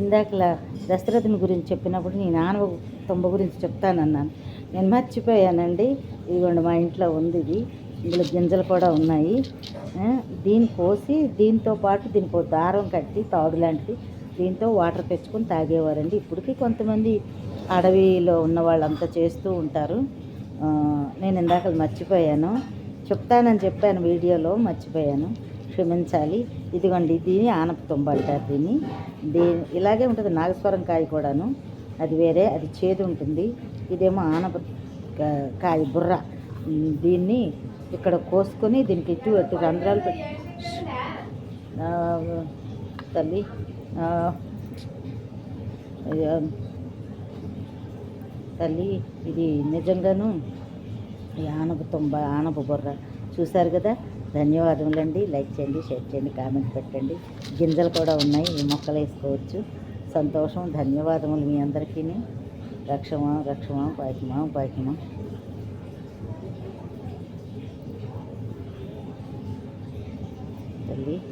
ఇందాకలా దశరథుని గురించి చెప్పినప్పుడు నీ నాన్న తొంభ గురించి చెప్తానన్నాను. నేను మర్చిపోయానండి. ఇదిగోండి మా ఇంట్లో ఉంది ఇది. ఇందులో గింజలు కూడా ఉన్నాయి. దీన్ని కోసి దీంతో పాటు దీనికి ఒక దారం కట్టి తాడు లాంటిది దీంతో వాటర్ తెచ్చుకొని తాగేవారండి. ఇప్పటికీ కొంతమంది అడవిలో ఉన్న వాళ్ళంతా చేస్తూ ఉంటారు. నేను ఇందాక మర్చిపోయాను. చెప్తానని చెప్పాను వీడియోలో మర్చిపోయాను. క్షమించాలి. ఇదిగోండి దీని ఆనప అంటారు దీన్ని. దీ ఇలాగే ఉంటుంది నాగస్వరం కాయ కూడాను. అది వేరే అది చేదు ఉంటుంది. ఇదేమో ఆనప కాయ బుర్ర. దీన్ని ఇక్కడ కోసుకొని దీనికి ఇటు అటు రంధ్రాలు పెట్టి తల్లి తల్లి ఇది నిజంగాను ఈ ఆనప తుంబ ఆనప బుర్ర. చూశారు కదా? ధన్యవాదములండి. లైక్ చేయండి షేర్ చేయండి కామెంట్ పెట్టండి. గింజలు కూడా ఉన్నాయి. ఈ మొక్కలు వేసుకోవచ్చు. సంతోషం. ధన్యవాదములు మీ అందరికీ రక్షమా రక్షమా పాయకమా పాయకమా తల్లి